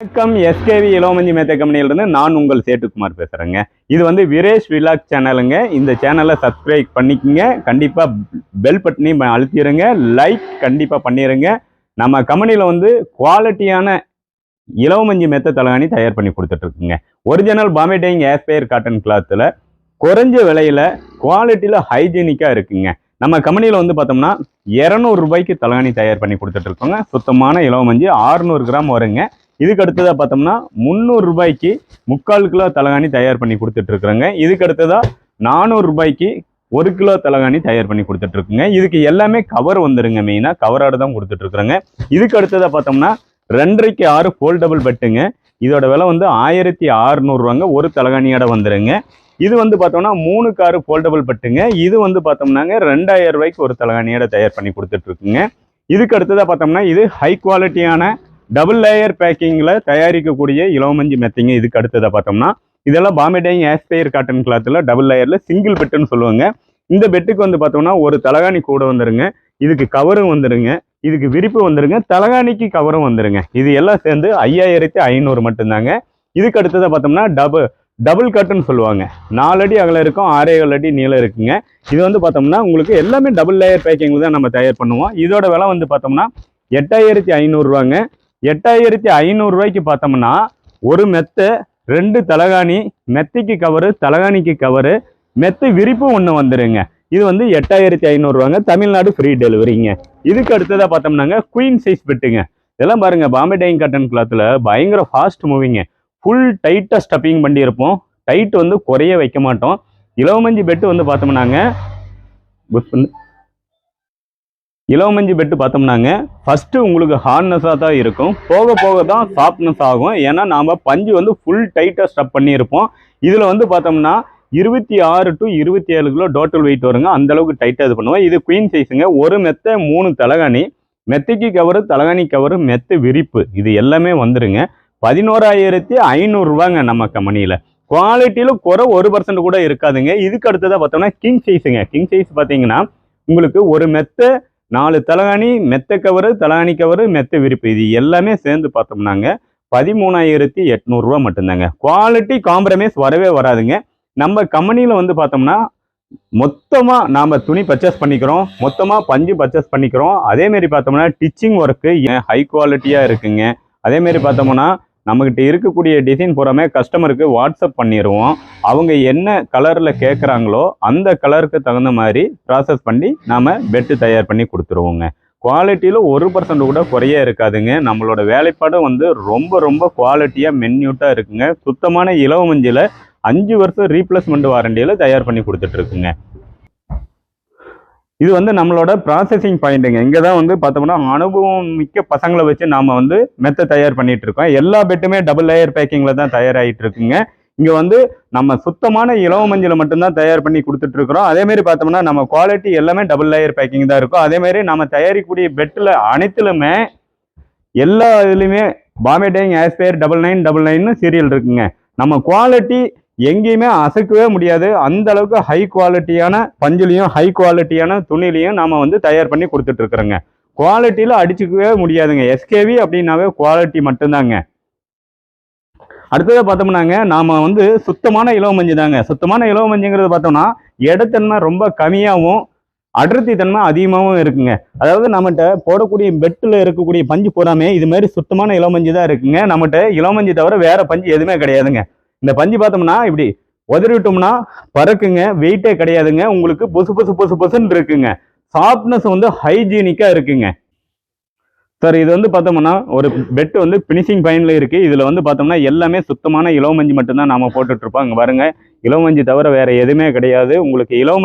வணக்கம். எஸ்கேவி இளவமஞ்சி மேத்த கம்பெனியிலிருந்து நான் உங்கள் சேட்டுக்குமார் பேசுகிறேங்க இது வந்து விரேஷ் விலாக் சேனலுங்க. இந்த சேனலை சப்ஸ்கிரைப் பண்ணிக்கங்க. கண்டிப்பாக பெல் பட்டனி அழுத்திடுங்க லைக் கண்டிப்பாக பண்ணிடுங்க நம்ம கம்பெனியில் வந்து குவாலிட்டியான இளவமஞ்சி மெத்த தலகாணி தயார் பண்ணி கொடுத்துட்ருக்குங்க. Original Bombay Dyeing Aspire cotton கிளாத்தில் குறைஞ்ச விலையில் குவாலிட்டியில் ஹைஜீனிக்காக இருக்குங்க. நம்ம கம்பெனியில் வந்து பார்த்தோம்னா இரநூறுபாய்க்கு தலகாணி தயார் பண்ணி கொடுத்துட்ருக்கோங்க. சுத்தமான இளவமஞ்சி 600 கிராம் வருங்க. இதுக்கு அடுத்ததாக பார்த்தோம்னா முந்நூறு ரூபாய்க்கு முக்கால் கிலோ தலகாணி தயார் பண்ணி கொடுத்துட்ருக்குறோங்க இதுக்கு அடுத்ததாக நானூறு ரூபாய்க்கு ஒரு கிலோ தலகாணி தயார் பண்ணி கொடுத்துட்ருக்குங்க இதுக்கு எல்லாமே கவர் வந்துடுங்க மெயினாக கவரோட தான் கொடுத்துட்ருக்குறோங்க இதுக்கு அடுத்ததாக பார்த்தோம்னா ரெண்டரைக்கு ஆறு ஃபோல்டபுள் பெட்டுங்க இதோட விலை வந்து ஆயிரத்தி ஆறுநூறுவாங்க ஒரு தலகாணியோட வந்துடுங்க இது வந்து பார்த்தோம்னா மூணு காரு ஃபோல்டபுள் பெட்டுங்க இது வந்து பார்த்தோம்னாங்க ரெண்டாயிரம் ரூபாய்க்கு ஒரு தலகாணியோட தயார் பண்ணி கொடுத்துட்ருக்குங்க இதுக்கு அடுத்ததாக பார்த்தோம்னா இது ஹை குவாலிட்டியான டபுள் லேயர் பேக்கிங்கில் தயாரிக்கக்கூடிய இளவமஞ்சி மெத்தைங்க. இதுக்கு அடுத்ததை பார்த்தோம்னா இதெல்லாம் பாம்பே டைங் ஆஸ்பயர் காட்டன் கிளாத்தில் டபுள் லேயரில் சிங்கிள் பெட்டுன்னு சொல்லுவாங்க. இந்த பெட்டுக்கு வந்து பார்த்தோம்னா ஒரு தலகாணி கூட வந்துருங்க. இதுக்கு கவரும் வந்துருங்க. இதுக்கு விரிப்பு வந்துருங்க. தலகாணிக்கு கவரும் வந்துருங்க. இது எல்லாம் சேர்ந்து ஐயாயிரத்தி ஐநூறு மட்டும்தாங்க. இதுக்கு அடுத்ததை பார்த்தோம்னா டபுள் டபுள் கட்டுன்னு சொல்லுவாங்க. நாலு அடி அகலம் இருக்கும் ஆறே ஏழு அடி நீளம் இருக்குங்க. இது வந்து பார்த்தோம்னா உங்களுக்கு எல்லாமே டபுள் லேயர் பேக்கிங்கில் தான் நம்ம தயார் பண்ணுவோம். இதோட விலை வந்து பார்த்தோம்னா எட்டாயிரத்தி ஐநூறுரூவாங்க எட்டாயிரத்தி ஐநூறுரூவாய்க்கு பார்த்தோம்னா ஒரு மெத்தை ரெண்டு தலகாணி மெத்தைக்கு கவரு தலகாணிக்கு கவரு மெத்தை விரிப்பு ஒன்று வந்துடுங்க இது வந்து எட்டாயிரத்தி ஐநூறுரூவாங்க தமிழ்நாடு ஃப்ரீ டெலிவரிங்க இதுக்கு அடுத்ததாக பார்த்தோம்னாங்க குயின் சைஸ் பெட்டுங்க. இதெல்லாம் பாருங்க பாம்பே டைங் காட்டன் கிளாத்தில் பயங்கர ஃபாஸ்ட் மூவிங்க ஃபுல் டைட்டாக ஸ்டப்பிங் பண்ணியிருப்போம் டைட் வந்து குறைய வைக்க மாட்டோம். இலவமஞ்சி பெட்டு வந்து பார்த்தோம்னாங்க புஷ் பண்ணு. இலவமஞ்சி பெட்டு பார்த்தோம்னாங்க. ஃபஸ்ட்டு உங்களுக்கு ஹார்ட்னஸாக தான் இருக்கும். போக போக தான் சாஃப்ட்னஸ் ஆகும். ஏன்னா நாம் பஞ்சு வந்து ஃபுல் டைட்டாக ஸ்டப் பண்ணியிருப்போம். இதில் வந்து பார்த்தோம்னா இருபத்தி ஆறு டு இருபத்தி ஏழு கிலோ டோட்டல் வெயிட் வருங்க. அந்தளவுக்கு டைட்டாக இது பண்ணுவோம். இது குயின் சைஸுங்க ஒரு மெத்தை மூணு தலகாணி. மெத்தைக்கு கவரு தலகாணி கவரு மெத்தை விரிப்பு. இது எல்லாமே வந்துருங்க. பதினோராயிரத்தி ஐநூறுரூவாங்க நம்ம கம்பெனியில் குவாலிட்டியில் குறை ஒரு பர்சன்ட் கூட இருக்காதுங்க. இதுக்கு அடுத்ததாக பார்த்தோம்னா கிங் சைஸுங்க கிங் சைஸ் பார்த்தீங்கன்னா உங்களுக்கு ஒரு மெத்தை நாலு தலகாணி மெத்த கவரு தலகாணி கவரு மெத்த விரிப்பு. இது எல்லாமே சேர்ந்து பார்த்தோம்னாங்க பதிமூணாயிரத்தி எட்நூறுரூவா மட்டும்தாங்க. குவாலிட்டி காம்ப்ரமைஸ் வரவே வராதுங்க. நம்ம கம்பெனியில் வந்து பார்த்தோம்னா மொத்தமாக நாம் துணி பர்ச்சேஸ் பண்ணிக்கிறோம் மொத்தமாக பஞ்சு பர்ச்சேஸ் பண்ணிக்கிறோம். அதேமாரி பார்த்தோம்னா டிச்சிங் ஒர்க்கு ஹை குவாலிட்டியாக இருக்குங்க. அதேமாரி பார்த்தோம்னா நம்மக்கிட்ட இருக்கக்கூடிய டிசைன் பூராமே கஸ்டமருக்கு வாட்ஸ்அப் பண்ணிடுவோம் அவங்க என்ன கலரில் கேட்குறாங்களோ அந்த கலருக்கு தகுந்த மாதிரி ப்ராசஸ் பண்ணி நாம் பெட்டு தயார் பண்ணி கொடுத்துருவோங்க. குவாலிட்டியில் ஒரு பர்சன்ட் கூட குறைய இருக்காதுங்க. நம்மளோட வேலைப்பாடும் வந்து ரொம்ப ரொம்ப குவாலிட்டியாக மென்யூட்டாக இருக்குங்க. சுத்தமான இலவ மஞ்சள் அஞ்சு வருஷம் ரீப்ளேஸ்மெண்ட் வாரண்டியில் தயார் பண்ணி கொடுத்துட்ருக்குங்க இது வந்து நம்மளோட ப்ராசஸிங் பாயிண்ட்டுங்க இங்கே தான் வந்து பார்த்தோம்னா அனுபவம் மிக்க பசங்களை வச்சு நாம் வந்து மெத்த தயார் பண்ணிட்டு இருக்கோம் எல்லா பெட்டுமே டபுள் லேயர் பேக்கிங்கில் தான் தயாராகிட்டு இருக்குங்க இங்கே வந்து நம்ம சுத்தமான இலவ மஞ்சளை மட்டும்தான் தயார் பண்ணி கொடுத்துட்டு இருக்கிறோம் அதேமாரி பார்த்தோம்னா நம்ம குவாலிட்டி எல்லாமே டபுள் லேயர் பேக்கிங் தான் இருக்கும். அதேமாரி நம்ம தயாரிக்கக்கூடிய பெட்டில் அனைத்துலுமே எல்லா இதுலையுமே Bombay Dyeing Aspire double nine double நைன்னு serial இருக்குங்க. நம்ம குவாலிட்டி எங்கேயுமே அசைக்கவே முடியாது. அந்த அளவுக்கு ஹை குவாலிட்டியான பஞ்சுலையும் ஹை குவாலிட்டியான துணிலையும் நாம வந்து தயார் பண்ணி கொடுத்துட்டு இருக்கிறோங்க. குவாலிட்டியில் அடிச்சுக்கவே முடியாதுங்க. எஸ்கேவி அப்படின்னாவே குவாலிட்டி மட்டும்தாங்க. அடுத்ததை பார்த்தோம்னாங்க நாம வந்து சுத்தமான இலவமஞ்சு தாங்க. சுத்தமான இலவ மஞ்சுங்கிறது பார்த்தோம்னா இடத்தன்மை ரொம்ப கம்மியாகவும் அடர்த்தி தன்மை அதிகமாகவும் இருக்குங்க. அதாவது நம்மகிட்ட போடக்கூடிய பெட்டில் இருக்கக்கூடிய பஞ்சு பூராமே இது மாதிரி சுத்தமான இளமஞ்சு தான் இருக்குங்க. நம்மகிட்ட இளமஞ்சு தவிர வேற பஞ்சு எதுவுமே கிடையாதுங்க. இந்த பஞ்சு பார்த்தோம்னா இப்படி உதறிவிட்டோம்னா பறக்குங்க வெயிட்டே கிடையாதுங்க. உங்களுக்கு பொசு பொசு பொசு பொசுன்னு இருக்குங்க. சாஃப்ட்னஸ் வந்து ஹைஜீனிக்காக இருக்குங்க. சார் இது வந்து பார்த்தோம்னா ஒரு பெட் வந்து ஃபினிஷிங் பயனில் இருக்குது இதில் வந்து பார்த்தோம்னா எல்லாமே சுத்தமான இளவமஞ்சு மட்டும்தான் நாம் போட்டுட்ருப்போம் அங்கே பாருங்கள் பாருங்க தவிர வேறு எதுவுமே கிடையாது. உங்களுக்கு இளவமஞ்சு